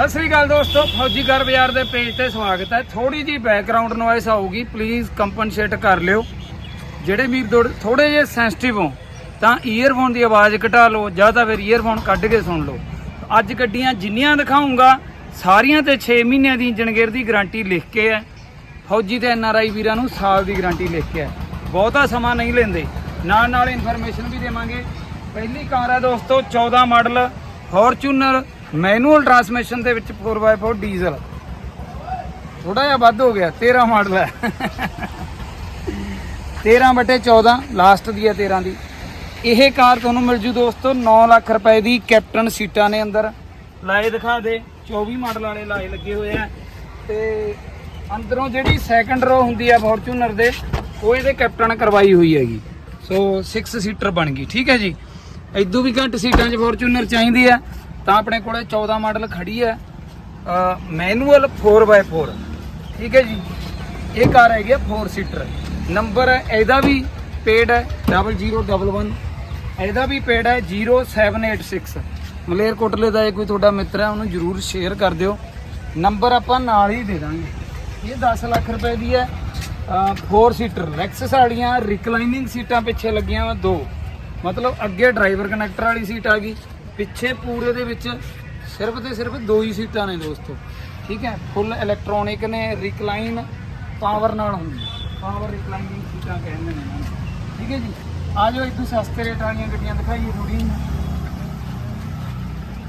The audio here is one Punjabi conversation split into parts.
ਸਤਿ ਸ੍ਰੀ ਅਕਾਲ ਦੋਸਤੋ, ਫੌਜੀ ਘਰ ਬਾਜ਼ਾਰ ਦੇ ਪੇਜ ਤੇ ਸਵਾਗਤ ਹੈ। ਥੋੜੀ ਜੀ ਬੈਕਗ੍ਰਾਉਂਡ ਨੋਇਸ ਆਊਗੀ ਪਲੀਜ਼ ਕੰਪਨਸੇਟ ਕਰ ਲਿਓ। ਜਿਹੜੇ ਵੀਰ ਥੋੜੇ ਜਿਹੇ ਸੈਂਸਿਟਿਵ ਹੋ, ਤਾਂ ਈਅਰਫੋਨ ਦੀ ਆਵਾਜ਼ ਘਟਾ ਲਓ, ਜਾਂ ਤਾਂ ਫਿਰ ਈਅਰਫੋਨ ਕੱਢ ਕੇ ਸੁਣ ਲਓ। ਅੱਜ ਗੱਡੀਆਂ ਜਿੰਨੀਆਂ ਦਿਖਾਉਂਗਾ, ਸਾਰੀਆਂ ਤੇ 6 ਮਹੀਨਿਆਂ ਦੀ ਇੰਜਨ ਦੀ ਗਾਰੰਟੀ ਲਿਖ ਕੇ ਹੈ। ਫੌਜੀ ਤੇ ਐਨਆਰਆਈ ਵੀਰਾਂ ਨੂੰ ਸਾਲ ਦੀ ਗਾਰੰਟੀ ਲਿਖ ਕੇ ਹੈ। ਬਹੁਤਾ ਸਮਾਂ ਨਹੀਂ ਲੈਂਦੇ। ਨਾਲ ਨਾਲ ਇਨਫੋਰਮੇਸ਼ਨ ਵੀ ਦੇਵਾਂਗੇ। ਪਹਿਲੀ ਕਾਰ ਹੈ ਦੋਸਤੋ 14 ਮਾਡਲ ਫੋਰਚੂਨਰ ਮੈਨੂਅਲ ਟਰਾਂਸਮਿਸ਼ਨ ਦੇ ਵਿੱਚ 4x4 ਡੀਜ਼ਲ। ਥੋੜਾ ਜਿਹਾ ਵੱਧ ਹੋ ਗਿਆ 13 ਮਾਡਲ ਹੈ। 13 ਬਟੇ 14 ਲਾਸਟ ਦੀ ਹੈ 13 ਦੀ। ਇਹ ਕਾਰ ਤੁਹਾਨੂੰ ਮਿਲ ਜੂ ਦੋਸਤੋ 9 ਲੱਖ ਰੁਪਏ ਦੀ ਕੈਪਟਨ ਸੀਟਾਂ ਨੇ ਅੰਦਰ। ਲਾਏ ਦਿਖਾ ਦੇ 24 ਮਾਡਲ ਵਾਲੇ ਲਾਏ ਲੱਗੇ ਹੋਏ ਆ। ਤੇ ਅੰਦਰੋਂ ਜਿਹੜੀ ਸੈਕੰਡ ਰੋ ਹੁੰਦੀ ਆ ਫੋਰਚੂਨਰ ਦੇ, ਉਹ ਇਹਦੇ ਕੈਪਟਨ ਕਰਵਾਈ ਹੋਈ ਹੈਗੀ। ਸੋ 6 ਸੀਟਰ ਬਣ ਗਈ, ਠੀਕ ਹੈ ਜੀ? ਇਦੋਂ ਵੀ ਘੱਟ ਸੀਟਾਂ 'ਚ ਫੋਰਚੂਨਰ ਚਾਹੀਦੀ ਆ ਤਾਂ ਆਪਣੇ ਕੋਲੇ 14 ਮਾਡਲ ਖੜੀ ਹੈ ਮੈਨੂਅਲ 4x4 ਠੀਕ ਹੈ ਜੀ? ਇਹ ਕਾਰ ਹੈਗੀ ਆ 4 ਸੀਟਰ ਨੰਬਰ ਇਹਦਾ ਵੀ ਪੇਡ ਹੈ 0011 ਇਹਦਾ ਵੀ ਪੇਡ ਹੈ 0786 ਮਲੇਰਕੋਟਲੇ ਦਾ ਇਹ ਕੋਈ ਤੁਹਾਡਾ ਮਿੱਤਰ ਹੈ, ਉਹਨੂੰ ਜਰੂਰ ਸ਼ੇਅਰ ਕਰ ਦਿਓ। ਨੰਬਰ ਆਪਾਂ ਨਾਲ ਹੀ ਦੇ ਦਾਂਗੇ। ਇਹ 10 ਲੱਖ ਰੁਪਏ ਦੀ ਹੈ 4 ਸੀਟਰ ਲੈਕਸਸ ਵਾਲੀਆਂ ਰਿਕਲਾਈਨਿੰਗ ਸੀਟਾਂ ਪਿੱਛੇ ਲੱਗੀਆਂ ਵਾ ਦੋ। ਮਤਲਬ ਅੱਗੇ ਡਰਾਈਵਰ ਕਨੈਕਟਰ ਵਾਲੀ ਸੀਟ ਆ ਗਈ। ਪਿੱਛੇ ਪੂਰੇ ਦੇ ਵਿੱਚ ਸਿਰਫ ਤੇ ਸਿਰਫ ਦੋ ਹੀ ਸੀਟਾਂ ਨੇ ਦੋਸਤੋ। ਠੀਕ ਹੈ? ਫੁੱਲ ਇਲੈਕਟ੍ਰੋਨਿਕ ਨੇ ਰਿਕਲਾਈਨ ਪਾਵਰ ਨਾਲ ਹੁੰਦੀ ਪਾਵਰ ਰਿਕਲਾਈਨਿੰਗ ਸੀਟਾਂ ਕਹਿੰਦੇ ਨੇ ਇਹਨਾਂ ਨੂੰ। ਠੀਕ ਹੈ ਜੀ? ਆ ਜਾਓ ਇਦੋਂ ਸਸਤੇ ਰੇਟ ਵਾਲੀਆਂ ਗੱਡੀਆਂ ਦਿਖਾਈਏ ਥੋੜੀਆਂ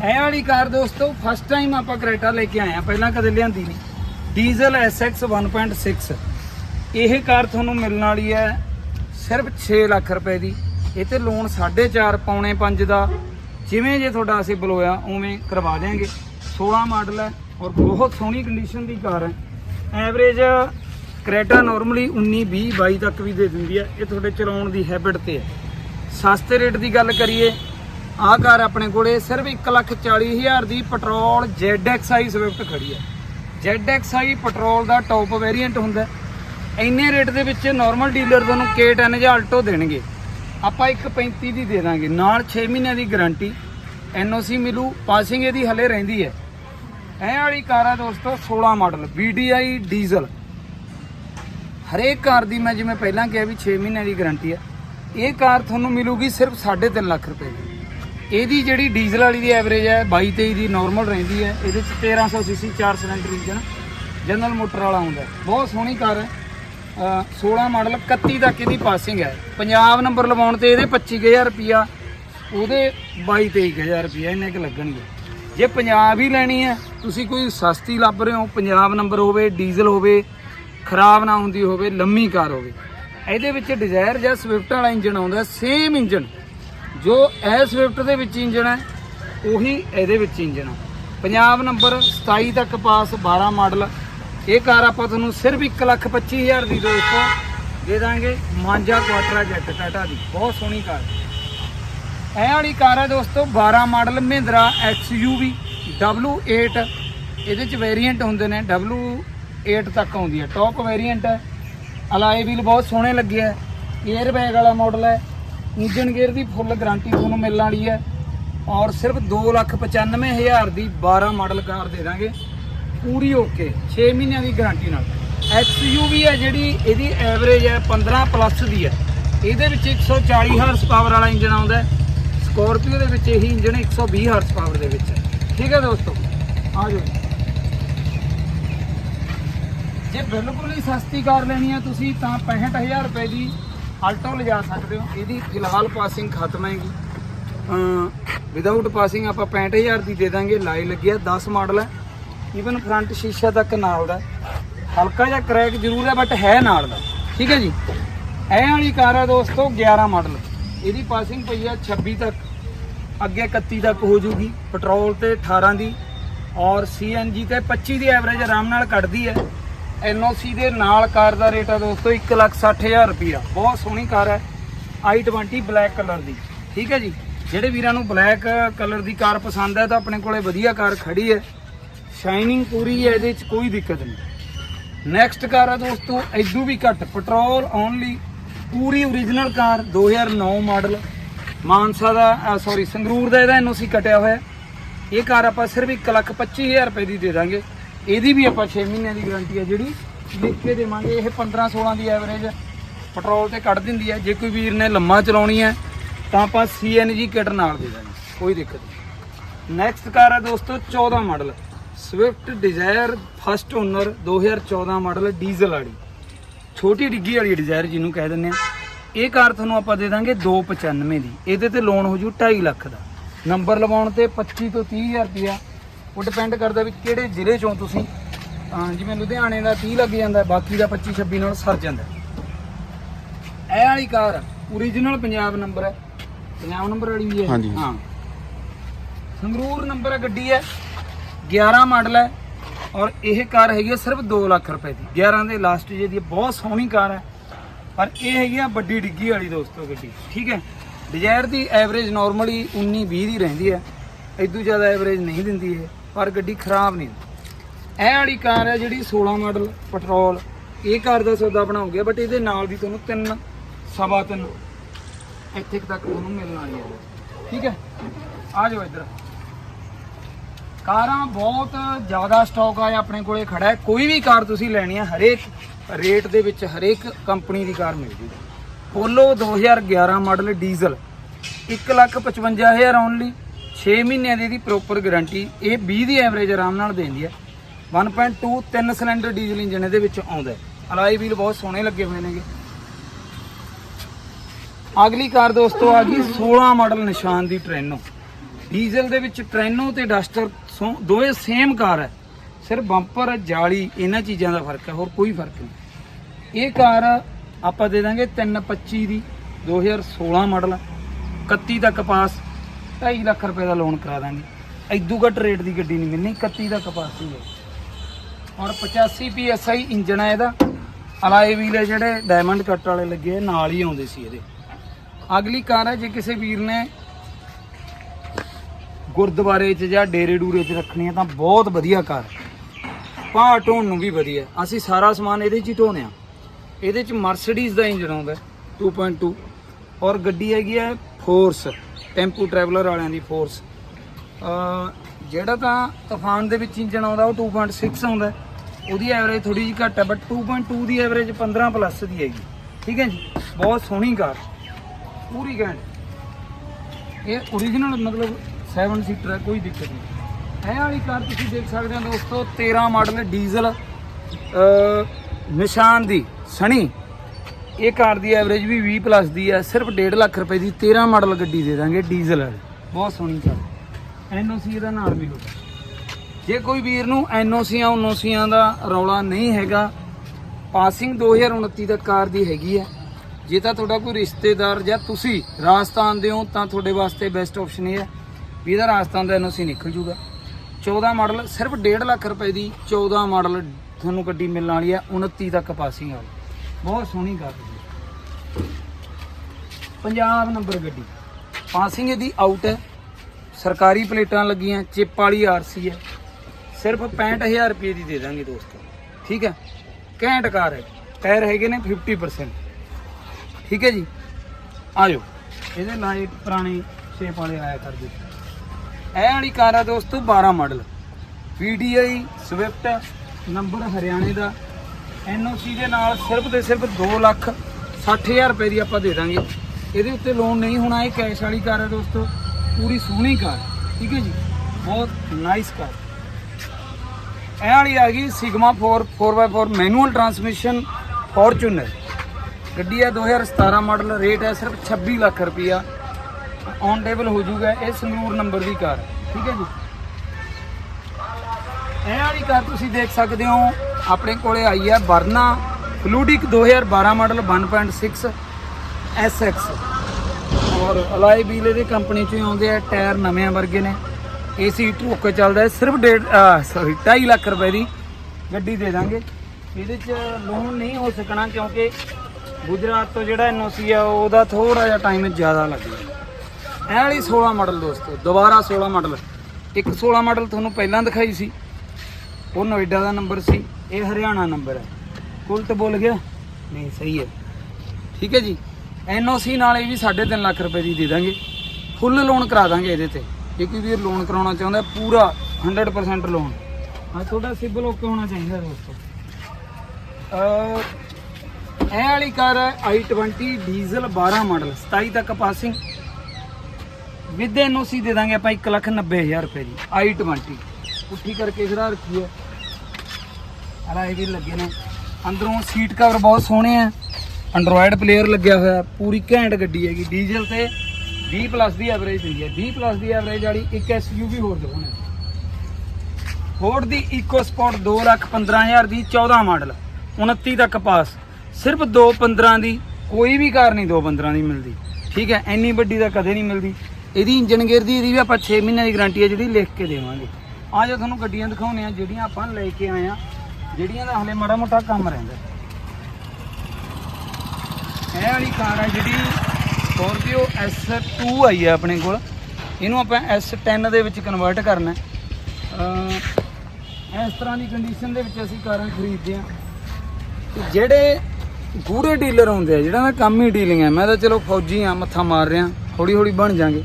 ਇਹ ਵਾਲੀ ਕਾਰ ਦੋਸਤੋ ਫਸਟ ਟਾਈਮ ਆਪਾਂ ਕਰੇਟਾ ਲੈ ਕੇ ਆਏ ਆ ਪਹਿਲਾਂ ਕਦੇ ਲਿਆਂਦੀ ਨਹੀਂ। ਡੀਜ਼ਲ SX 1.6 ਇਹ ਕਾਰ ਤੁਹਾਨੂੰ ਮਿਲਣ ਵਾਲੀ ਹੈ ਸਿਰਫ 6 ਲੱਖ ਰੁਪਏ ਦੀ। ਇਹ ਤੇ ਲੋਨ 4.5 ਪੌਣੇ 5 ਦਾ। ਜਿਵੇਂ ਜੇ ਤੁਹਾਡਾ ਅਸੀਂ ਬਲੋਇਆ, ਉਵੇਂ ਕਰਵਾ ਦੇਾਂਗੇ 16 ਮਾਡਲ ਹੈ ਔਰ ਬਹੁਤ ਸੋਹਣੀ ਕੰਡੀਸ਼ਨ ਦੀ ਕਾਰ ਹੈ। ਐਵਰੇਜ ਕਰੈਟਾ ਨਾਰਮਲੀ 19 20 22 ਤੱਕ ਵੀ ਦੇ ਦਿੰਦੀ ਹੈ। ਇਹ ਤੁਹਾਡੇ ਚਲਾਉਣ ਦੀ ਹੈਬਿਟ ਤੇ ਹੈ। ਸਸਤੇ ਰੇਟ ਦੀ ਗੱਲ ਕਰੀਏ, ਆਹ ਕਾਰ ਆਪਣੇ ਕੋਲੇ ਸਿਰਫ 140000 ਦੀ ਪੈਟਰੋਲ ZXi ਸਵਿਫਟ ਖੜੀ ਹੈ। ZXi ਪੈਟਰੋਲ ਦਾ ਟੌਪ ਵੇਰੀਐਂਟ ਹੁੰਦਾ ਇੰਨੇ ਰੇਟ ਦੇ ਵਿੱਚ ਨਾਰਮਲ ਡੀਲਰ ਤੁਹਾਨੂੰ K10 ਜਾਂ ਆਲਟੋ ਦੇਣਗੇ। ਆਪਾਂ 135 ਦੀ ਦੇ ਦਾਂਗੇ। ਨਾਲ 6 ਮਹੀਨਿਆਂ ਦੀ ਗਾਰੰਟੀ NOC ਮਿਲੂ, ਪਾਸਿੰਗ ਇਹਦੀ ਹਲੇ ਰਹਿੰਦੀ ਹੈ। ਇਹ ਵਾਲੀ ਕਾਰ ਆ ਦੋਸਤੋ 16 ਮਾਡਲ VDI ਡੀਜ਼ਲ ਹਰੇਕ ਕਾਰ ਦੀ ਮੈਂ ਜਿਵੇਂ ਪਹਿਲਾਂ ਕਿਹਾ ਵੀ 6 ਮਹੀਨਿਆਂ ਦੀ ਗਾਰੰਟੀ ਹੈ। ਇਹ ਕਾਰ ਤੁਹਾਨੂੰ ਮਿਲੂਗੀ ਸਿਰਫ 3.5 ਲੱਖ ਰੁਪਏ ਦੀ। ਇਹਦੀ ਜਿਹੜੀ ਡੀਜ਼ਲ ਵਾਲੀ ਦੀ ਐਵਰੇਜ ਹੈ 22 23 ਦੀ ਨਾਰਮਲ ਰਹਿੰਦੀ ਹੈ। ਇਹਦੇ ਚ 1300 CC 4 cylinder engine General Motor ਵਾਲਾ ਹੁੰਦਾ ਬਹੁਤ ਸੋਹਣੀ ਕਾਰ ਹੈ। ਅਹ 16 ਮਾਡਲ 31 ਤੱਕ ਇਹਦੀ ਪਾਸਿੰਗ ਹੈ। ਪੰਜਾਬ ਨੰਬਰ ਲਵਾਉਣ ਤੇ ਇਹਦੇ 25000 ਰੁਪਿਆ ਉਹਦੇ 22 23000 ਰੁਪਿਆ ਇੰਨੇ ਕੁ ਲੱਗਣਗੇ। ਜੇ ਪੰਜਾਬ ਹੀ ਲੈਣੀ ਹੈ, ਤੁਸੀਂ ਕੋਈ ਸਸਤੀ ਲੱਭ ਰਹੇ ਹੋ, ਪੰਜਾਬ ਨੰਬਰ ਹੋਵੇ, ਡੀਜ਼ਲ ਹੋਵੇ, ਖਰਾਬ ਨਾ ਹੁੰਦੀ ਹੋਵੇ, ਲੰਮੀ ਕਾਰ ਹੋਵੇ, ਇਹਦੇ ਵਿੱਚ ਡਿਜ਼ਾਇਰ ਜਾਂ ਸਵਿਫਟ ਵਾਲਾ ਇੰਜਨ ਆਉਂਦਾ ਸੇਮ ਇੰਜਨ ਜੋ ਇਹ ਸਵਿਫਟ ਦੇ ਵਿੱਚ ਇੰਜਨ ਹੈ, ਉਹੀ ਇਹਦੇ ਵਿੱਚ ਇੰਜਨ ਆ। ਪੰਜਾਬ ਨੰਬਰ 27 ਤੱਕ ਪਾਸ 12 ਮਾਡਲ। ਇਹ ਕਾਰ ਆਪਾਂ ਤੁਹਾਨੂੰ ਸਿਰਫ 125000 ਦੀ ਦੋਸਤੋ ਦੇ ਦਾਂਗੇ ਮਾਂਜਾ ਕੁਆਟਰਾ ਜੈਟ ਟਾਟਾ ਦੀ। ਬਹੁਤ ਸੋਹਣੀ ਕਾਰ। ਇਹ ਵਾਲੀ ਕਾਰ ਹੈ ਦੋਸਤੋ 12 ਮਾਡਲ ਮਹਿੰਦਰਾ XUV W8 ਇਹਦੇ ਚ ਵੇਰੀਐਂਟ ਹੁੰਦੇ ਨੇ W8 ਤੱਕ ਆਉਂਦੀ ਹੈ। ਟੌਪ ਵੇਰੀਐਂਟ ਹੈ। ਅਲਾਈ ਵੀਲ ਬਹੁਤ ਸੋਹਣੇ ਲੱਗੇ ਹੈ 에ਅਰ ਬੈਗ ਵਾਲਾ ਮਾਡਲ ਹੈ। ਇੰਜਨ ਗੇਅਰ ਦੀ ਫੁੱਲ ਗਾਰੰਟੀ ਤੁਹਾਨੂੰ ਮਿਲਣ ਵਾਲੀ ਹੈ। ਔਰ ਸਿਰਫ 295000 ਦੀ 12 ਮਾਡਲ ਕਾਰ ਦੇ ਦਾਂਗੇ। ਪੂਰੀ ਓਕੇ 6 ਮਹੀਨਿਆਂ ਦੀ ਗਾਰੰਟੀ ਨਾਲ। XUV ਹੈ ਜਿਹੜੀ, ਇਹਦੀ ਐਵਰੇਜ ਹੈ 15 ਪਲੱਸ ਦੀ ਹੈ। ਇਹਦੇ ਵਿੱਚ 140 ਹਾਰਸ ਪਾਵਰ ਵਾਲਾ ਇੰਜਨ ਆਉਂਦਾ ਹੈ। ਸਕੋਰਪੀਓ ਦੇ ਵਿੱਚ ਇਹੀ ਇੰਜਨ 120 ਹਾਰਸ ਪਾਵਰ ਦੇ ਵਿੱਚ ਹੈ। ਠੀਕ ਹੈ ਦੋਸਤੋ? ਆ ਜਾਓ ਜੇ। ਬਿਲਕੁਲ ਹੀ ਸਸਤੀ ਕਾਰ ਲੈਣੀ ਹੈ ਤੁਸੀਂ, ਤਾਂ 65000 ਰੁਪਏ ਦੀ ਆਲਟੋ ਲਿਜਾ ਸਕਦੇ ਹੋ। ਇਹਦੀ ਫਿਲਹਾਲ ਪਾਸਿੰਗ ਖਤਮ ਹੈਗੀ। ਵਿਦਆਊਟ ਪਾਸਿੰਗ ਆਪਾਂ 65000 ਦੀ ਦੇ ਦਾਂਗੇ। ਲਾਈ ਲੱਗਿਆ 10 ਮਾਡਲ ਹੈ। ਈਵਨ ਫਰੰਟ ਸ਼ੀਸ਼ਾ ਤੱਕ ਨਾਲ ਦਾ। ਹਲਕਾ ਜਿਹਾ ਕ੍ਰੈਕ ਜ਼ਰੂਰ ਹੈ ਬਟ ਹੈ ਨਾਲ ਦਾ। ਠੀਕ ਹੈ ਜੀ? ਇਹ ਵਾਲੀ ਕਾਰ ਹੈ ਦੋਸਤੋ 11 ਮਾਡਲ। ਇਹਦੀ ਪਾਸਿੰਗ ਪਈ ਹੈ 26 ਤੱਕ, ਅੱਗੇ 31 ਤੱਕ ਹੋ ਜੂਗੀ ਪੈਟਰੋਲ ਤੇ 18 ਦੀ ਔਰ ਸੀਐਨਜੀ ਤੇ 25 ਦੀ ਐਵਰੇਜ ਆਰਾਮ ਨਾਲ ਕੱਢਦੀ ਹੈ। ਐਨਓਸੀ ਦੇ ਨਾਲ ਕਾਰ ਦਾ ਰੇਟ ਹੈ ਦੋਸਤੋ 160000 ਰੁਪਿਆ ਬਹੁਤ ਸੋਹਣੀ ਕਾਰ ਹੈ। I20 ਬਲੈਕ ਕਲਰ ਦੀ। ਠੀਕ ਹੈ ਜੀ? ਜਿਹੜੇ ਵੀਰਾਂ ਨੂੰ ਬਲੈਕ ਕਲਰ ਦੀ ਕਾਰ ਪਸੰਦ ਹੈ ਤਾਂ ਆਪਣੇ ਕੋਲੇ ਵਧੀਆ ਕਾਰ ਖੜੀ ਹੈ। ਸ਼ਾਈਨਿੰਗ ਪੂਰੀ ਹੈ, ਇਹਦੇ 'ਚ ਕੋਈ ਦਿੱਕਤ ਨਹੀਂ। ਨੈਕਸਟ ਕਾਰ ਆ ਦੋਸਤੋ ਐਦੂ ਵੀ ਘੱਟ। ਪੈਟਰੋਲ ਓਨਲੀ ਪੂਰੀ ਓਰੀਜਨਲ ਕਾਰ 2009 ਮਾਡਲ ਮਾਨਸਾ ਦਾ ਸੌਰੀ ਸੰਗਰੂਰ ਦਾ ਇਹਦਾ ਐਨਓਸੀ ਕਟਿਆ ਹੋਇਆ। ਇਹ ਕਾਰ ਆਪਾਂ ਸਿਰਫ 125000 ਰੁਪਏ ਦੀ ਦੇ ਦਾਂਗੇ। ਇਹਦੀ ਵੀ ਆਪਾਂ 6 ਮਹੀਨਿਆਂ ਦੀ ਗਾਰੰਟੀ ਹੈ ਜਿਹੜੀ। ਲਿਖ ਕੇ ਦੇਵਾਂਗੇ, ਇਹ 15 16 ਦੀ ਐਵਰੇਜ ਪੈਟਰੋਲ ਤੇ ਕੱਢ ਦਿੰਦੀ ਹੈ ਜੇ ਕੋਈ ਵੀਰ ਨੇ ਲੰਮਾ ਚਲਾਉਣੀ ਹੈ ਤਾਂ ਆਪਾਂ CNG ਕਿਟ ਨਾਲ ਦੇ ਦਾਂਗੇ। ਕੋਈ ਦਿੱਕਤ ਨਹੀਂ। ਨੈਕਸਟ ਕਾਰ ਹੈ ਦੋਸਤੋ 14 model Swift Dzire first owner 2014 model diesel ਵਾਲੀ ਛੋਟੀ ਡਿੱਗੀ ਵਾਲੀ ਡਿਜ਼ਾਇਰ ਜਿਹਨੂੰ ਕਹਿ ਦਿੰਦੇ ਆ। ਇਹ ਕਾਰ ਤੁਹਾਨੂੰ ਆਪਾਂ ਦੇ ਦਾਂਗੇ 295 ਦੀ। ਇਹਦੇ ਤੇ ਲੋਨ ਹੋ ਜੂ 2.5 ਲੱਖ ਦਾ। ਨੰਬਰ ਲਵਾਉਣ ਤੇ 25 ਤੋਂ 30000 ਰੁਪਇਆ। ਉਹ ਡਿਪੈਂਡ ਕਰਦਾ ਵੀ ਕਿਹੜੇ ਜ਼ਿਲ੍ਹੇ ਚੋਂ ਤੁਸੀਂ ਅਹ ਜਿਵੇਂ ਲੁਧਿਆਣੇ ਦਾ 30 ਲੱਗ ਜਾਂਦਾ ਬਾਕੀ ਦਾ 25 26 ਨਾਲ ਸਰ ਜਾਂਦਾ ਇਹ ਵਾਲੀ ਕਾਰ ਓਰੀਜਨਲ ਪੰਜਾਬ ਨੰਬਰ ਹੈ। ਪੰਜਾਬ ਨੰਬਰ ਵਾਲੀ ਵੀ ਹੈ। ਹਾਂ। ਸੰਗਰੂਰ ਨੰਬਰ ਹੈ ਗੱਡੀ ਹੈ। 11 ਮਾਡਲ ਹੈ। ਔਰ ਇਹ ਕਾਰ ਹੈਗੀ ਹੈ ਸਿਰਫ 2 ਲੱਖ ਰੁਪਏ ਦੀ। 11 ਦੇ ਲਾਸਟ ਜੇ ਦੀ ਹੈ, ਬਹੁਤ ਸੋਹਣੀ ਕਾਰ ਹੈ। ਪਰ ਇਹ ਹੈਗੀ ਆ ਵੱਡੀ ਡਿੱਗੀ ਵਾਲੀ ਦੋਸਤੋ ਗੱਡੀ ਠੀਕ ਹੈ? ਡਿਜ਼ਾਇਰ ਦੀ ਐਵਰੇਜ ਨਾਰਮਲੀ 19 20 ਦੀ ਰਹਿੰਦੀ ਹੈ। ਇਦੋਂ ਜ਼ਿਆਦਾ ਐਵਰੇਜ ਨਹੀਂ ਦਿੰਦੀ ਇਹ ਪਰ ਗੱਡੀ ਖਰਾਬ ਨਹੀਂ ਇਹ ਵਾਲੀ ਕਾਰ ਹੈ ਜਿਹੜੀ 16 ਮਾਡਲ ਪੈਟਰੋਲ ਇਹ ਕਾਰ ਦਾ ਸੌਦਾ ਬਣਾਉਂਗੇ ਬਟ ਇਹਦੇ ਨਾਲ ਦੀ ਤੁਹਾਨੂੰ ਤਿੰਨ ਸਵਾ ਤਿੰਨ ਇੱਥੇ ਤੱਕ ਤੁਹਾਨੂੰ ਮਿਲਣ ਵਾਲੀ ਹੈ। ਠੀਕ ਹੈ? ਆ ਜਾਓ ਇੱਧਰ। ਕਾਰਾਂ ਬਹੁਤ ਜ਼ਿਆਦਾ ਸਟਾਕ ਆ ਆਪਣੇ ਕੋਲੇ ਖੜਾ ਹੈ। ਕੋਈ ਵੀ ਕਾਰ ਤੁਸੀਂ ਲੈਣੀ ਹੈ, ਹਰੇਕ ਰੇਟ ਦੇ ਵਿੱਚ ਹਰੇਕ ਕੰਪਨੀ ਦੀ ਕਾਰ ਮਿਲ ਜੂਗੀ ਪੋਲੋ 2011 ਮਾਡਲ ਡੀਜ਼ਲ 155000 ਓਨਲੀ 6 ਮਹੀਨਿਆਂ ਦੀ ਇਹਦੀ ਪ੍ਰੋਪਰ ਗਾਰੰਟੀ ਇਹ 20 ਦੀ ਐਵਰੇਜ ਆਰਾਮ ਨਾਲ ਦਿੰਦੀ ਹੈ। 1.2 ਤਿੰਨ ਸਿਲੰਡਰ ਡੀਜ਼ਲ ਇੰਜਨ ਇਹਦੇ ਵਿੱਚ ਆਉਂਦਾ ਅਲਾਈ ਵੀਲ ਬਹੁਤ ਸੋਹਣੇ ਲੱਗੇ ਹੋਏ ਨੇਗੇ। ਅਗਲੀ ਕਾਰ ਦੋਸਤੋ ਆ ਗਈ 16 ਮਾਡਲ ਨਿਸ਼ਾਨ ਦੀ ਟ੍ਰੈਨੋ ਡੀਜ਼ਲ ਦੇ ਵਿੱਚ ਟ੍ਰੈਨੋ ਤੇ ਡਸਟਰ ਸੋ- ਦੋਵੇਂ ਸੇਮ ਕਾਰ ਹੈ। ਸਿਰਫ ਬੰਪਰ ਜਾਲੀ, ਇਹਨਾਂ ਚੀਜ਼ਾਂ ਦਾ ਫ਼ਰਕ ਹੈ, ਹੋਰ ਕੋਈ ਫ਼ਰਕ ਨਹੀਂ। ਇਹ ਕਾਰ ਆਪਾਂ ਦੇ ਦਾਂਗੇ 325 ਦੀ 2016 ਮਾਡਲ 31 ਦਾ ਕਪਾਸ 2.5 ਲੱਖ ਰੁਪਏ ਦਾ ਲੋਨ ਕਰਾ ਦਾਂਗੇ। ਐਦੂ ਘੱਟ ਰੇਟ ਦੀ ਗੱਡੀ ਨਹੀਂ ਮਿਲਣੀ 31 ਤੱਕ ਪਾਸ ਹੀ ਹੈ। ਔਰ 85 ਪੀਐਸਆਈ ਇੰਜਨ ਹੈ ਇਹਦਾ। ਅਲਾਈ ਵੀਲ ਹੈ ਜਿਹੜੇ ਡਾਇਮੰਡ ਕੱਟ ਵਾਲੇ ਲੱਗੇ ਨਾਲ ਹੀ ਆਉਂਦੇ ਸੀ ਇਹਦੇ। ਅਗਲੀ ਕਾਰ ਹੈ, ਜੇ ਕਿਸੇ ਵੀਰ ਨੇ ਗੁਰਦੁਆਰੇ 'ਚ ਜਾਂ ਡੇਰੇ ਡੂਰੇ 'ਚ ਰੱਖਣੀ ਹੈ ਤਾਂ ਬਹੁਤ ਵਧੀਆ ਕਾਰ ਭਾਅ ਢੋਣ ਨੂੰ ਵੀ ਵਧੀਆ। ਅਸੀਂ ਸਾਰਾ ਸਮਾਨ ਇਹਦੇ 'ਚ ਹੀ ਢੋਨੇ ਆ। ਇਹਦੇ 'ਚ ਮਰਸੀਡੀਜ਼ ਦਾ ਇੰਜਨ ਆਉਂਦਾ ਹੈ, 2.2 ਔਰ ਗੱਡੀ ਹੈਗੀ ਹੈ ਫੋਰਸ ਟੈਂਪੂ ਟਰੈਵਲਰ ਵਾਲਿਆਂ ਦੀ ਫੋਰਸ ਜਿਹੜਾ ਤਾਂ ਤੂਫਾਨ ਦੇ ਵਿੱਚ ਇੰਜਨ ਆਉਂਦਾ ਉਹ 2.6 ਆਉਂਦਾ। ਉਹਦੀ ਐਵਰੇਜ ਥੋੜੀ ਜਿਹੀ ਘੱਟ ਹੈ ਬਟ 2.2 ਦੀ ਐਵਰੇਜ 15 ਪਲੱਸ ਦੀ ਹੈਗੀ। ਠੀਕ ਹੈ ਜੀ? ਬਹੁਤ ਸੋਹਣੀ ਕਾਰ। ਪੂਰੀ ਘੈਂਟ ਇਹ ਓਰੀਜਨਲ ਮਤਲਬ 7 ਸੀਟਰ ਹੈ, ਕੋਈ ਦਿੱਕਤ ਨਹੀਂ। ਇਹ ਵਾਲੀ ਕਾਰ ਤੁਸੀਂ ਦੇਖ ਸਕਦੇ ਹੋ ਦੋਸਤੋ 13 ਮਾਡਲ ਡੀਜ਼ਲ ਨਿਸ਼ਾਨ ਦੀ, ਸਣੀ। ਇਹ ਕਾਰ ਦੀ ਐਵਰੇਜ ਵੀ 20 ਪਲੱਸ ਦੀ ਹੈ, ਸਿਰਫ 1.5 ਲੱਖ ਰੁਪਏ ਦੀ 13 ਮਾਡਲ ਗੱਡੀ ਦੇ ਦਾਂਗੇ, ਡੀਜ਼ਲ ਵਾਲੀ। ਬਹੁਤ ਸੋਹਣੀ ਕਾਰ ਐਨਓਸੀ ਇਹਦਾ ਨਾਲ ਵੀ ਹੋਊਗਾ। ਜੇ ਕੋਈ ਵੀਰ ਨੂੰ ਐਨਓਸੀਆਂ ਉਨੋਸੀਆਂ ਦਾ ਰੌਲਾ ਨਹੀਂ ਹੈਗਾ ਪਾਸਿੰਗ 2029 ਤੱਕ ਕਾਰ ਦੀ ਹੈਗੀ ਹੈ। ਜੇ ਤਾਂ ਤੁਹਾਡਾ ਕੋਈ ਰਿਸ਼ਤੇਦਾਰ ਜਾਂ ਤੁਸੀਂ ਰਾਜਸਥਾਨ ਦੇ ਹੋ, ਤਾਂ ਤੁਹਾਡੇ ਵਾਸਤੇ ਬੈਸਟ ਆਪਸ਼ਨ ਇਹ ਹੈ। ਵੀ ਇਹਦਾ ਰਾਜਸਥਾਨ ਦਾ ਐਨਓਸੀ ਨਿਕਲ ਜੂਗਾ। 14 ਮਾਡਲ ਸਿਰਫ 1.5 ਲੱਖ ਰੁਪਏ ਦੀ 14 ਮਾਡਲ ਤੁਹਾਨੂੰ ਗੱਡੀ ਮਿਲਣ ਵਾਲੀ ਹੈ 29 ਤੱਕ ਪਾਸਿੰਗ ਵਾਲੀ ਬਹੁਤ ਸੋਹਣੀ ਗੱਲ ਹੈ। ਪੰਜਾਬ ਨੰਬਰ ਗੱਡੀ। ਪਾਸਿੰਗ ਇਹਦੀ ਆਊਟ ਹੈ। ਸਰਕਾਰੀ ਪਲੇਟਾਂ ਲੱਗੀਆਂ, ਚਿੱਪ ਵਾਲੀ ਆਰਸੀ ਹੈ। ਸਿਰਫ 65000 ਰੁਪਏ ਦੀ ਦੇ ਦਾਂਗੇ ਦੋਸਤੋ। ਠੀਕ ਹੈ? ਘੈਂਟ ਕਾਰ ਹੈ। ਟਾਇਰ ਹੈਗੇ ਨੇ 50% ਠੀਕ ਹੈ ਜੀ? ਆ ਜਾਓ ਇਹਦੇ ਲਾਏ ਪੁਰਾਣੇ ਸ਼ੇਪ ਵਾਲੇ ਆਇਆ ਕਰਦੇ ਇਹ ਵਾਲੀ ਕਾਰ ਆ ਦੋਸਤੋ 12 ਮਾਡਲ। VDI ਸਵਿਫਟ, ਨੰਬਰ ਹਰਿਆਣੇ ਦਾ। NOC ਦੇ ਨਾਲ ਸਿਰਫ ਤੇ ਸਿਰਫ 2 ਲੱਖ 60000 ਰੁਪਏ ਦੀ ਆਪਾਂ ਦੇ ਦਾਂਗੇ। ਇਹਦੇ ਉੱਤੇ ਲੋਨ ਨਹੀਂ ਹੋਣਾ, ਇਹ ਕੈਸ਼ ਵਾਲੀ ਕਾਰ ਹੈ ਦੋਸਤੋ। ਪੂਰੀ ਸੋਹਣੀ ਕਾਰ, ਠੀਕ ਹੈ ਜੀ? ਬਹੁਤ ਨਾਈਸ ਕਾਰ। ਇਹ ਵਾਲੀ ਆ ਗਈ sigma 4 4x4 manual transmission Fortuner ਗੱਡੀ ਹੈ 2017 ਮਾਡਲ ਰੇਟ ਹੈ ਸਿਰਫ 26 ਲੱਖ ਰੁਪਈਆ। ਔਨ ਟੇਬਲ ਹੋ ਜਾਊਗਾ ਇਹ ਸੰਗਰੂਰ ਨੰਬਰ ਦੀ ਕਾਰ, ਠੀਕ ਹੈ ਜੀ? ਇਹ ਵਾਲੀ ਕਾਰ ਤੁਸੀਂ ਦੇਖ ਸਕਦੇ ਹੋ, ਆਪਣੇ ਕੋਲੇ ਆਈ ਹੈ ਵਰਨਾ ਫਲੂਡਿਕ 2012 ਮਾਡਲ 1.6 SX ਔਰ ਅਲਾਈ ਵੀਲ ਇਹਦੇ ਕੰਪਨੀ ਚੋਂ ਹੀ ਆਉਂਦੇ ਆ, ਟਾਇਰ ਨਵੇਂ ਵਰਗੇ ਨੇ। ਏਸੀ ਟਰੁੱਕ ਚੱਲਦਾ ਸਿਰਫ 1.5 ਸੌਰੀ 2.5 ਲੱਖ ਰੁਪਏ ਦੀ ਗੱਡੀ ਦੇ ਦਾਂਗੇ। ਇਹਦੇ 'ਚ ਲੋਨ ਨਹੀਂ ਹੋ ਸਕਣਾ ਕਿਉਂਕਿ ਗੁਜਰਾਤ ਤੋਂ ਜਿਹੜਾ ਐਨਓਸੀ ਆ, ਉਹਦਾ ਥੋੜਾ ਜਿਹਾ ਟਾਈਮ ਜ਼ਿਆਦਾ ਲੱਗਦਾ। ਇਹ ਵਾਲੀ 16 ਮਾਡਲ ਦੋਸਤੋ, ਦੁਬਾਰਾ 16 ਮਾਡਲ। ਇੱਕ 16 ਮਾਡਲ ਤੁਹਾਨੂੰ ਪਹਿਲਾਂ ਦਿਖਾਈ ਸੀ। ਉਹ ਨੋਇਡਾ ਦਾ ਨੰਬਰ ਸੀ, ਇਹ ਹਰਿਆਣਾ ਨੰਬਰ ਹੈ। ਉਲਟ ਬੋਲ ਗਿਆ? ਨਹੀਂ, ਸਹੀ ਹੈ। ਠੀਕ ਹੈ ਜੀ। ਐਨਓਸੀ ਨਾਲ ਇਹ ਵੀ 3.5 ਲੱਖ ਰੁਪਏ ਦੀ ਦੇ ਦਾਂਗੇ। ਫੁੱਲ ਲੋਨ ਕਰਾ ਦਾਂਗੇ ਇਹਦੇ ਤੇ। ਜੇ ਕੋਈ ਵੀਰ ਲੋਨ ਕਰਾਉਣਾ ਚਾਹੁੰਦਾ ਪੂਰਾ 100% ਲੋਨ ਹਾਂ, ਤੁਹਾਡਾ ਸਿਬਲ ਓਕੇ ਹੋਣਾ ਚਾਹੀਦਾ ਦੋਸਤੋ। ਇਹ ਵਾਲੀ ਕਾਰ ਹੈ i20 ਡੀਜ਼ਲ 12 ਮਾਡਲ 27 ਤੱਕ ਪਾਸਿੰਗ ਵਿਦ ਐਨਓਸੀ ਦੇ ਦਾਂਗੇ ਆਪਾਂ 190000 ਰੁਪਏ ਦੀ i20 ਉੱਠੀ ਕਰਕੇ ਖੜਾ ਰੱਖੀ ਹੈ। ਅਲਾ ਵੀ ਲੱਗੇ ਨੇ। ਅੰਦਰੋਂ ਸੀਟ ਕਵਰ ਬਹੁਤ ਸੋਹਣੇ ਆ। ਐਂਡਰੋਇਡ ਪਲੇਅਰ ਲੱਗਿਆ ਹੋਇਆ, ਪੂਰੀ ਘੈਂਟ ਗੱਡੀ ਹੈਗੀ। ਡੀਜ਼ਲ ਤੇ 20 ਪਲੱਸ ਦੀ ਐਵਰੇਜ ਦਿੰਦੀ ਹੈ। 20 ਪਲੱਸ ਦੀ ਐਵਰੇਜ ਵਾਲੀ ਇੱਕ ਐਸਯੂਵੀ ਹੋਰ ਦਿਖਾਉਣਾ ਫੋਰਡ ਦੀ ਇਕੋ ਸਪੋਰਟ 215000 ਦੀ 14 ਮਾਡਲ 29 ਤੱਕ ਪਾਸ ਸਿਰਫ 215 ਦੀ, ਕੋਈ ਵੀ ਕਾਰ ਨਹੀਂ 215 ਦੀ ਮਿਲਦੀ। ਠੀਕ ਹੈ, ਇੰਨੀ ਵੱਡੀ ਤਾਂ ਕਦੇ ਨਹੀਂ ਮਿਲਦੀ। ਇਹਦੀ ਇੰਜਨ ਗੇਅਰ ਦੀ ਇਹਦੀ ਵੀ ਆਪਾਂ 6 ਮਹੀਨਿਆਂ ਦੀ ਗਾਰੰਟੀ ਹੈ ਜਿਹੜੀ ਲਿਖ ਕੇ ਦੇਵਾਂਗੇ। ਆ ਜੋ ਤੁਹਾਨੂੰ ਗੱਡੀਆਂ ਦਿਖਾਉਣੇ ਆ, ਜਿਹੜੀਆਂ ਆਪਾਂ ਲੈ ਕੇ ਆਏ ਆ, ਜਿਹੜੀਆਂ ਦਾ ਹਲੇ ਮਾੜਾ ਮੋਟਾ ਕੰਮ ਰਹਿੰਦਾ। ਇਹ ਵਾਲੀ ਕਾਰ ਆ ਜਿਹੜੀ Scorpio S2 ਆਈ ਹੈ ਆਪਣੇ ਕੋਲ। ਇਹਨੂੰ ਆਪਾਂ S10 ਦੇ ਵਿੱਚ ਕਨਵਰਟ ਕਰਨਾ ਇਸ ਤਰ੍ਹਾਂ ਦੀ ਕੰਡੀਸ਼ਨ ਦੇ ਵਿੱਚ ਅਸੀਂ ਕਾਰਾਂ ਖਰੀਦਦੇ ਆ। ਤੇ ਜਿਹੜੇ ਗੂੜੇ ਡੀਲਰ ਹੁੰਦੇ ਆ ਜਿਹੜਾ ਦਾ ਕੰਮ ਹੀ ਡੀਲਿੰਗ ਹੈ ਮੈਂ ਤਾਂ ਚਲੋ ਫੌਜੀ ਆ, ਮੱਥਾ ਮਾਰ ਰਿਹਾ ਹੌਲੀ ਹੌਲੀ ਬਣ ਜਾਾਂਗੇ।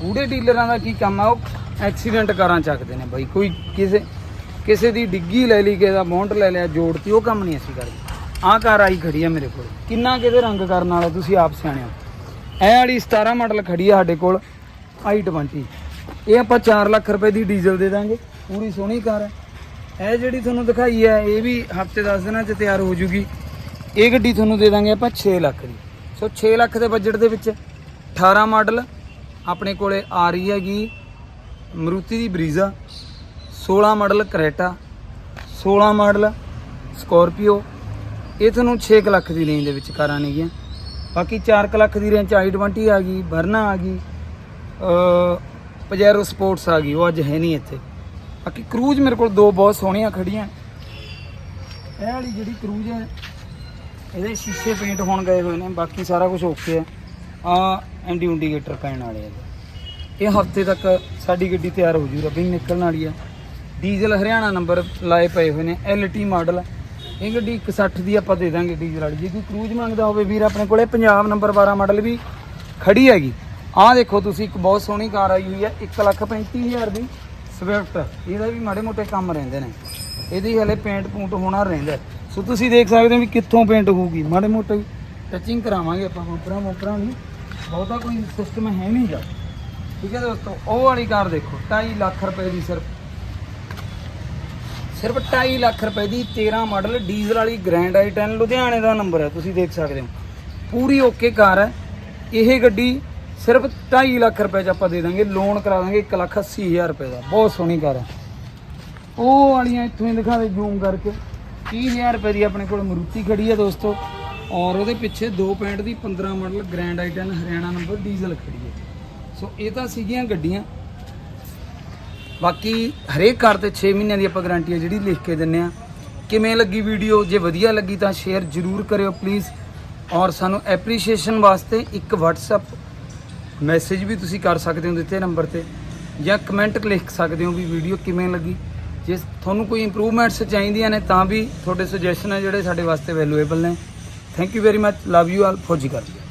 ਕੂੜੇ ਡੀਲਰਾਂ ਦਾ ਕੀ ਕੰਮ ਆ? ਉਹ ਐਕਸੀਡੈਂਟ ਕਾਰਾਂ ਚੱਕਦੇ ਨੇ ਬਾਈ। ਕੋਈ ਕਿਸੇ ਕਿਸੇ ਦੀ ਡਿੱਗੀ ਲੈ ਲਈ, ਕਿਸੇ ਦਾ ਬੌਂਡ ਲੈ ਲਿਆ, ਜੋੜਤੀ, ਉਹ ਕੰਮ ਨਹੀਂ ਅਸੀਂ ਕਰਦੇ। ਆਹ ਕਾਰ ਆਈ ਖੜੀ ਆ ਮੇਰੇ ਕੋਲ। ਕਿੰਨਾ ਕਿਤੇ ਰੰਗ ਕਰਨ ਵਾਲਾ ਤੁਸੀਂ ਆਪ ਸਿਆਣੇ ਹੋ। ਇਹ ਵਾਲੀ 17 ਮਾਡਲ ਖੜੀ ਆ ਸਾਡੇ ਕੋਲ i20 ਇਹ ਆਪਾਂ 4 ਲੱਖ ਰੁਪਏ ਦੀ ਡੀਜ਼ਲ ਦੇ ਦਾਂਗੇ। ਪੂਰੀ ਸੋਹਣੀ ਕਾਰ ਹੈ ਇਹ ਜਿਹੜੀ ਤੁਹਾਨੂੰ ਦਿਖਾਈ ਹੈ ਇਹ ਵੀ ਹਫ਼ਤੇ 10 ਦਿਨਾਂ 'ਚ ਤਿਆਰ ਹੋ ਜੂਗੀ। ਇਹ ਗੱਡੀ ਤੁਹਾਨੂੰ ਦੇ ਦਾਂਗੇ ਆਪਾਂ 6 ਲੱਖ ਦੀ। ਸੋ 6 ਲੱਖ ਦੇ ਬਜਟ ਦੇ ਵਿੱਚ 18 ਮਾਡਲ ਆਪਣੇ ਕੋਲੇ ਆ ਰਹੀ ਹੈਗੀ ਮਰੂਤੀ ਦੀ Brezza 16 model Creta 16 model Scorpio. ਇਹ ਤੁਹਾਨੂੰ 6 ਕੁ ਲੱਖ ਦੀ ਰੇਂਜ ਦੇ ਵਿੱਚ ਕਾਰਾਂ ਨੇਗੀਆਂ ਬਾਕੀ 4 ਕੁ ਲੱਖ ਦੀ ਰੇਂਜ 'ਚ i20 ਆ ਗਈ ਵਰਨਾ ਆ ਗਈ ਅ ਪਜੈਰੋ ਸਪੋਰਟਸ ਆ ਗਈ, ਉਹ ਅੱਜ ਹੈ ਨਹੀਂ ਇੱਥੇ। ਬਾਕੀ ਕਰੂਜ਼ ਮੇਰੇ ਕੋਲ ਦੋ ਬਹੁਤ ਸੋਹਣੀਆਂ ਖੜੀਆਂ ਇਹ ਵਾਲੀ ਜਿਹੜੀ ਕਰੂਜ਼ ਹੈ, ਇਹਦੇ ਸ਼ੀਸ਼ੇ ਪੇਂਟ ਹੋਣ ਗਏ ਹੋਏ ਨੇ, ਬਾਕੀ ਸਾਰਾ ਕੁਝ ਓਕੇ ਹੈ। ਆ ਐਂਟੀ ਇੰਡੀਕੇਟਰ ਪੈਣ ਵਾਲੇ ਆ ਜੀ। ਇਹ ਹਫ਼ਤੇ ਤੱਕ ਸਾਡੀ ਗੱਡੀ ਤਿਆਰ ਹੋ ਜੂ, ਰੱਬੀ ਨਿਕਲਣ ਵਾਲੀ ਆ। ਡੀਜ਼ਲ ਹਰਿਆਣਾ ਨੰਬਰ ਲਾਏ ਪਏ ਹੋਏ ਨੇ ਐਲਟੀ ਮਾਡਲ ਇਹ ਗੱਡੀ 160 ਦੀ ਆਪਾਂ ਦੇ ਦਾਂਗੇ ਡੀਜ਼ਲ ਵਾਲੀ। ਜੇ ਕੋਈ ਕਰੂਜ਼ ਮੰਗਦਾ ਹੋਵੇ ਵੀਰ, ਆਪਣੇ ਕੋਲੇ ਪੰਜਾਬ ਨੰਬਰ 12 ਮਾਡਲ ਵੀ ਖੜੀ ਹੈਗੀ। ਆਹ ਦੇਖੋ ਤੁਸੀਂ, ਇੱਕ ਬਹੁਤ ਸੋਹਣੀ ਕਾਰ ਆਈ ਹੋਈ ਹੈ 135000 ਦੀ ਸਵਿਫਟ। ਇਹਦਾ ਵੀ ਮਾੜੇ ਮੋਟੇ ਕੰਮ ਰਹਿੰਦੇ ਨੇ। ਇਹਦੀ ਹਲੇ ਪੇਂਟ ਪੂੰਟ ਹੋਣਾ ਰਹਿੰਦਾ। ਹੈ। ਸੋ ਤੁਸੀਂ ਦੇਖ ਸਕਦੇ ਹੋ ਵੀ ਕਿੱਥੋਂ ਪੇਂਟ ਹੋਊਗੀ। ਮਾੜੇ ਮੋਟੇ ਟੱਚਿੰਗ ਕਰਾਵਾਂਗੇ ਆਪਾਂ ਮੋਪਰਾਂ ਮੋਪਰਾਂ ਨੂੰ। ਬਹੁਤਾ ਕੋਈ ਸਿਸਟਮ ਹੈ ਨਹੀਂ ਗਾ। ਠੀਕ ਹੈ ਦੋਸਤੋ, ਉਹ ਵਾਲੀ ਕਾਰ ਦੇਖੋ 2.5 ਲੱਖ ਰੁਪਏ ਦੀ ਸਿਰਫ। ਸਿਰਫ 2.5 ਲੱਖ ਰੁਪਏ ਦੀ 13 ਮਾਡਲ ਡੀਜ਼ਲ ਵਾਲੀ ਗ੍ਰੈਂਡ i10 ਲੁਧਿਆਣੇ ਦਾ ਨੰਬਰ ਹੈ, ਤੁਸੀਂ ਦੇਖ ਸਕਦੇ ਹੋ। ਪੂਰੀ ਓਕੇ ਕਾਰ ਹੈ। ਇਹ ਗੱਡੀ ਸਿਰਫ 2.5 ਲੱਖ ਰੁਪਏ ਚ ਆਪਾਂ ਦੇ ਦਾਂਗੇ ਲੋਨ ਕਰਾ ਦਾਂਗੇ 1 ਲੱਖ 80 ਹਜ਼ਾਰ ਰੁਪਏ ਦਾ। ਬਹੁਤ ਸੋਹਣੀ ਕਾਰ ਹੈ। ਉਹ ਵਾਲੀਆਂ ਇੱਥੋਂ ਹੀ ਦਿਖਾ ਦੇ ਜ਼ੂਮ ਕਰਕੇ। 30000 ਰੁਪਏ ਦੀ ਆਪਣੇ ਕੋਲ ਮਰੂਤੀ ਖੜੀ ਹੈ ਦੋਸਤੋ। ਔਰ ਉਹਦੇ ਪਿੱਛੇ 2.5 ਦੀ 15 model Grand i10 Haryana number diesel ਖੜੀ ਹੈ। ਸੋ ਇਹ ਤਾਂ ਸੀਗੀਆਂ ਗੱਡੀਆਂ। ਬਾਕੀ ਹਰੇਕ ਕਾਰ ਤੇ 6 ਮਹੀਨਿਆਂ ਦੀ ਆਪਾਂ ਗਾਰੰਟੀ ਹੈ, ਜਿਹੜੀ ਲਿਖ ਕੇ ਦਿੰਨੇ ਆ। ਕਿਵੇਂ ਲੱਗੀ ਵੀਡੀਓ ਜੇ ਵਧੀਆ ਲੱਗੀ ਤਾਂ ਸ਼ੇਅਰ ਜ਼ਰੂਰ ਕਰਿਓ ਪਲੀਜ਼ ਔਰ ਸਾਨੂੰ ਐਪਰੀਸ਼ੀਏਸ਼ਨ ਵਾਸਤੇ ਇੱਕ WhatsApp ਮੈਸੇਜ ਵੀ ਤੁਸੀਂ ਕਰ ਸਕਦੇ ਹੋ ਦਿੱਤੇ ਨੰਬਰ ਤੇ। ਜਾਂ ਕਮੈਂਟ ਲਿਖ ਸਕਦੇ ਹੋ ਵੀ ਵੀਡੀਓ ਕਿਵੇਂ ਲੱਗੀ। ਜੇ ਤੁਹਾਨੂੰ ਕੋਈ ਇੰਪਰੂਵਮੈਂਟਸ ਚਾਹੀਦੀਆਂ ਨੇ ਤਾਂ ਵੀ ਤੁਹਾਡੇ ਸੁਜੈਸ਼ਨ ਹੈ ਜਿਹੜੇ ਸਾਡੇ ਵਾਸਤੇ ਵੈਲਿਊਏਬਲ ਨੇ। Thank you very much. Love you all. for Fojikar.